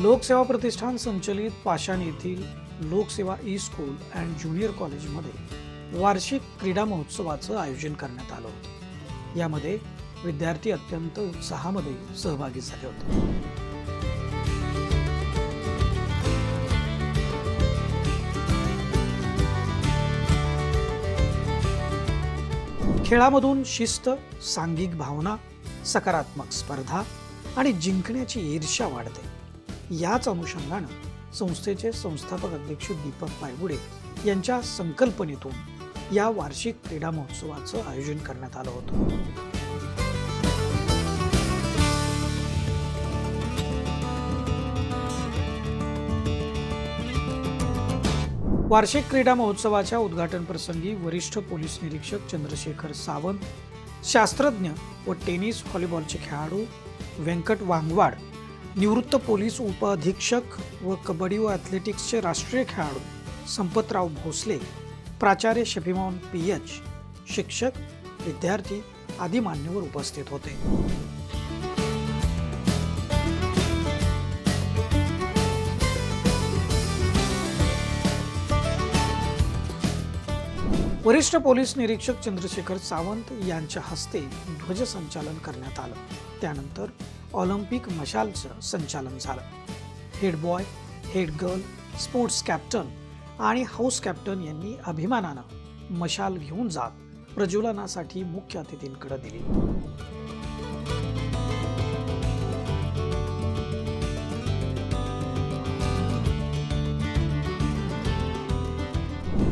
लोकसेवा प्रतिष्ठान संचलित पाषाण येथील लोकसेवा ई स्कूल अँड ज्युनियर कॉलेजमध्ये वार्षिक क्रीडा महोत्सवाचं आयोजन करण्यात आलं होतं. यामध्ये विद्यार्थी अत्यंत उत्साहामध्ये सहभागी झाले होते. खेळामधून शिस्त सांघिक भावना सकारात्मक स्पर्धा आणि जिंकण्याची ईर्ष्या वाढते. याच अनुषंगानं संस्थेचे संस्थापक अध्यक्ष दीपक पायगुडे यांच्या संकल्पनेतून या वार्षिक क्रीडा महोत्सवाचं आयोजन करण्यात आलं होतं. वार्षिक क्रीडा महोत्सवाच्या उद्घाटन प्रसंगी वरिष्ठ पोलीस निरीक्षक चंद्रशेखर सावंत शास्त्रज्ञ व टेनिस व्हॉलीबॉलचे खेळाडू व्यंकट वांगवाड निवृत्त पोलीस उपअधीक्षक व कबड्डी व ॲथलेटिक्सचे राष्ट्रीय खेळाडू संपतराव भोसले प्राचार्य शफीमॉन पी एच शिक्षक विद्यार्थी आदी मान्यवर उपस्थित होते. वरिष्ठ पोलीस निरीक्षक चंद्रशेखर सावंत यांच्या हस्ते ध्वजसंचालन करण्यात आलं. त्यानंतर ऑलिम्पिक मशालचं संचालन झालं. Head boy head girl sports captain आणि हाऊस कॅप्टन यांनी अभिमानानं मशाल घेऊन जात प्रज्वलनासाठी मुख्य अतिथींकडे दिली.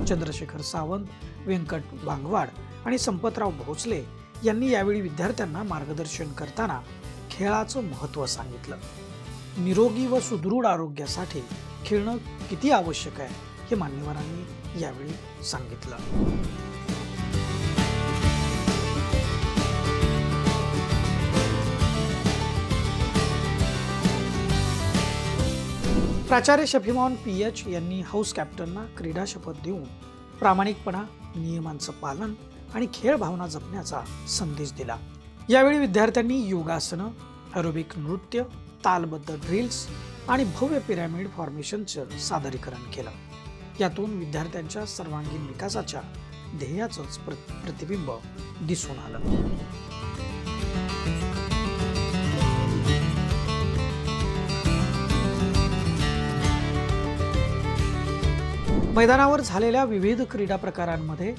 चंद्रशेखर सावंत व्यंकट भांगवाड आणि संपतराव भोसले यांनी यावेळी विद्यार्थ्यांना मार्गदर्शन करताना खेळाचं महत्त्व सांगितलं. निरोगी व सुदृढ आरोग्यासाठी खेळणं किती आवश्यक आहे हे मान्यवरांनी यावेळी सांगितलं. प्राचार्य शफीमॉन पी एच यांनी हाऊस कॅप्टनना क्रीडा शपथ देऊन प्रामाणिकपणा नियमांचं पालन आणि खेळ भावना जपण्याचा संदेश दिला. यावेळी विद्यार्थ्यांनी योगासनं अरोबिक नृत्य तालबद्ध ड्रिल्स आणि भव्य पिरॅमिड फॉर्मेशनचं सादरीकरण केलं. यातून विद्यार्थ्यांच्या सर्वांगीण विकासाच्या ध्येयाचंच प्रतिबिंब दिसून आलं. मैदानावर झालेल्या विविध क्रीडा प्रकारांमध्ये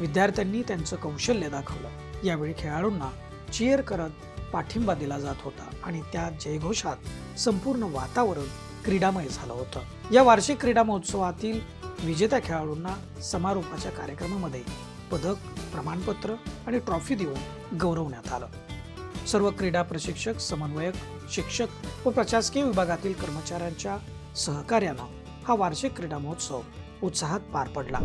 विद्यार्थ्यांनी त्यांचं कौशल्य दाखवलं. यावेळी खेळाडूंना चीअर करत पाठिंबा दिला जात होता आणि त्या जयघोषात संपूर्ण वातावरण क्रीडामय झालं होतं. या वार्षिक क्रीडा महोत्सवातील विजेत्या खेळाडूंना समारोपाच्या कार्यक्रमामध्ये पदक प्रमाणपत्र आणि ट्रॉफी देऊन गौरवण्यात आलं. सर्व क्रीडा प्रशिक्षक समन्वयक शिक्षक व प्रशासकीय विभागातील कर्मचाऱ्यांच्या सहकार्यानं हा वार्षिक क्रीडा महोत्सव उत्साहात पार पडला.